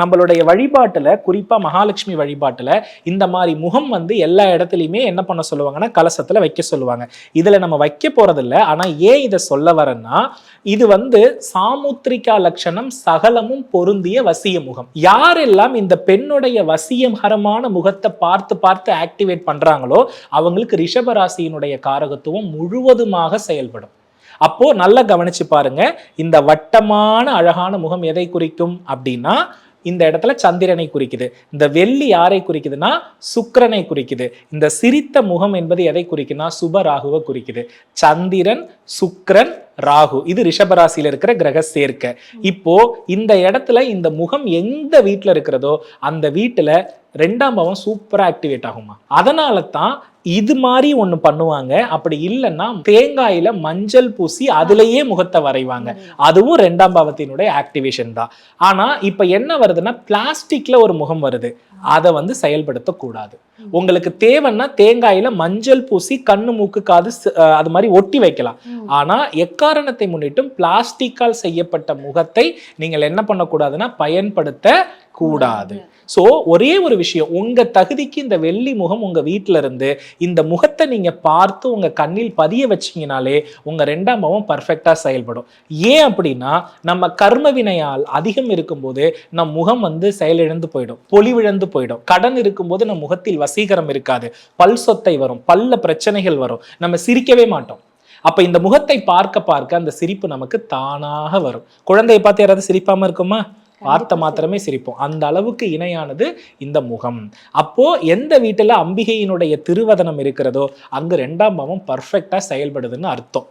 நம்மளுடைய வழிபாட்டில் குறிப்பாக மகாலட்சுமி வழிபாட்டில் இந்த மாதிரி முகம் வந்து எல்லா இடத்துலையுமே என்ன பண்ண சொல்லுவாங்கன்னா கலசத்தில் வைக்க சொல்லுவாங்க. இதில் நம்ம வைக்க போகிறதில்ல ஆனால் ஏன் இதை சொல்ல வரேன்னா இது வந்து சாமுத்திரிகா லட்சணம் சகலமும் பொருந்திய வசிய முகம். யாரெல்லாம் இந்த பெண்ணுடைய வசியகரமான முகத்தை பார்த்து பார்த்து ஆக்டிவேட் பண்ணுறாங்களோ அவங்களுக்கு ரிஷபராசியினுடைய காரகத்துவம் முழுவதுமாக செயல்படும். அப்போ நல்லா கவனிச்சு பாருங்க இந்த வட்டமான அழகான முகம் எதை குறிக்கும் அப்படின்னா இந்த இடத்துல சந்திரனை குறிக்குது. இந்த வெள்ளி யாரை குறிக்குதுன்னா? சுக்கரனை குறிக்குது. இந்த சிரித்த முகம் என்பது எதை குறிக்குன்னா? சுப ராகுவை குறிக்குது. சந்திரன் சுக்கரன் ராகு. இது ரிஷபராசியில் இருக்கிற கிரக சேர்க்கை. இப்போ இந்த இடத்துல இந்த முகம் எந்த வீட்டில் இருக்கிறதோ அந்த வீட்டில் ரெண்டாம் பாவம் சூப்பராக ஆக்டிவேட் ஆகுமா? அதனால தான் இது மாதிரி ஒண்ணு பண்ணுவாங்க. அப்படி இல்லைன்னா தேங்காயில மஞ்சள் பூசி அதுலயே முகத்தை வரைவாங்க. அதுவும் ரெண்டாம் பாவத்தினுடைய ஆக்டிவேஷன் தான். ஆனா இப்ப என்ன வருதுன்னா பிளாஸ்டிக்ல ஒரு முகம் வருது. அதை வந்து செயல்படுத்தக்கூடாது. உங்களுக்கு தேவைன்னா தேங்காயில மஞ்சள் பூசி கண்ணு மூக்கு காது அது மாதிரி ஒட்டி வைக்கலாம். ஆனா எக்காரணத்தை முன்னிட்டும் பிளாஸ்டிக்கால் செய்யப்பட்ட முகத்தை நீங்கள் என்ன பண்ணக்கூடாதுன்னா பயன்படுத்த கூடாது. சோ ஒரே ஒரு விஷயம் உங்க தகுதிக்கு இந்த வெள்ளி முகம் உங்க வீட்ல இருந்து இந்த முகத்தை நீங்க பார்த்து உங்க கண்ணில் பதிய வச்சீங்கனாலே உங்க ரெண்டாம் பாவம் பர்ஃபெக்டா செயல்படும். ஏன் அப்படின்னா நம்ம கர்ம வினையால் அதிகம் இருக்கும்போது நம் முகம் வந்து செயலிழந்து போயிடும் பொலிவிழந்து போயிடும். கடன் இருக்கும்போது நம் முகத்தில் வசீகரம் இருக்காது. பல் சொத்தை வரும் பல்ல பிரச்சனைகள் வரும். நம்ம சிரிக்கவே மாட்டோம். அப்ப இந்த முகத்தை பார்க்க பார்க்க அந்த சிரிப்பு நமக்கு தானாக வரும். குழந்தையை பார்த்து யாராவது சிரிப்பாம இருக்குமா? வார்த்தை மாத்திரமே சிரிப்போம். அந்த அளவுக்கு இணையானது இந்த முகம். அப்போ எந்த வீட்டுல அம்பிகையினுடைய திருவதனம் இருக்கிறதோ அங்கு ரெண்டாம் பாவம் பர்ஃபெக்டா செயல்படுதுன்னு அர்த்தம்.